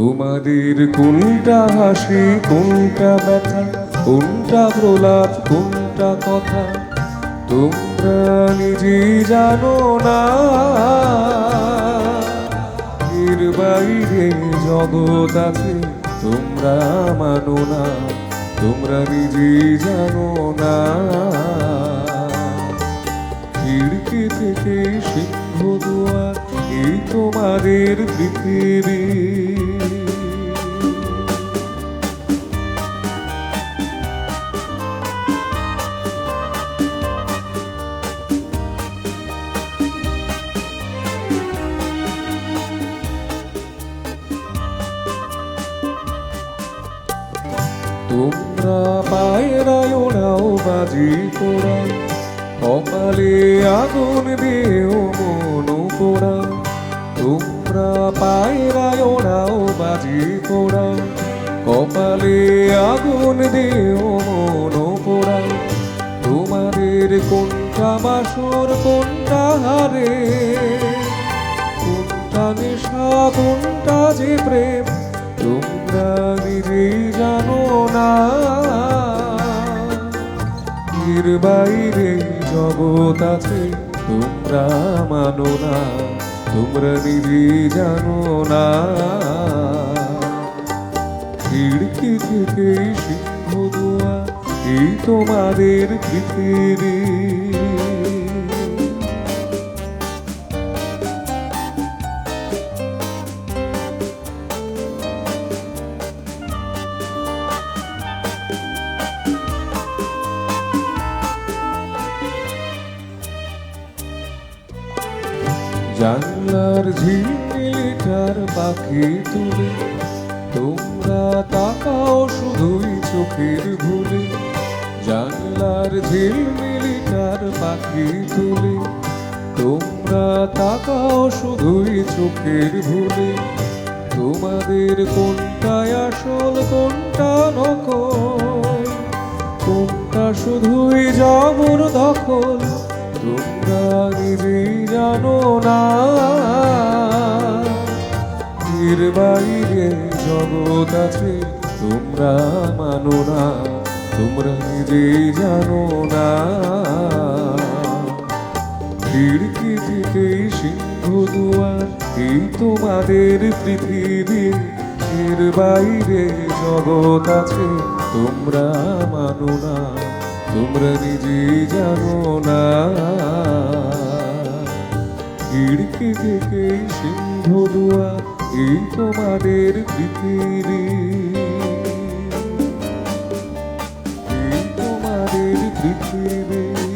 তোমাদের কোনটা হাসি, কোনটা ব্যথা, কোনটা প্রলাপ, কোনটা কথা? তোমরা নিজে জানো না। এর বাইরে জগৎ আছে, তোমরা মানো না। তোমরা নিজে জানো না। খিড়কি থেকে সিংহ দুয়ার এই তোমাদের পৃথিবী তোমরা পায়রায় ওড়াও বাজি পোড়াও কপালে আগুন দিয়েও মন পোড়াও তোমরা পায়রায় ওড়াও বাজি পোড়াও কপালে আগুন দিয়েও মন পোড়াও তোমাদের কোনটা বাসর কোনটা হারে? কোনটা নেশা, কোনটা যে প্রেম? এর বাইরে জগৎ আছে, তোমরা মানো না, তোমরা নিজে জানো না। খিড়কি থেকে সিংহ দোয়া, এই তোমাদের পৃথিবী জানলার ঝিলমিলিটার পাখি তুলে, তোমরা তাকাও শুধুই চোখের ভুলে। জানলার ঝিলমিলিটার পাখি তুলে, তোমরা তাকাও শুধুই চোখের ভুলে। তোমাদের কোনটায় আসল, কোনটা নকল? কোনটা শুধুই জবর দখল এর বাইরে জগৎ আছে, তোমরা মানো না, তোমরা নিজে জানো না। খিড়কি থেকেই সিংহ দুয়ার, এই তোমাদের পৃথিবী এর বাইরে জগৎ আছে, তোমরা মানো না, তোমরা নিজেই জানো না। খিড়কি থেকেই সিংহ দুয়ার এই তোমাদের পৃথিবী। এই তোমাদের পৃথিবী।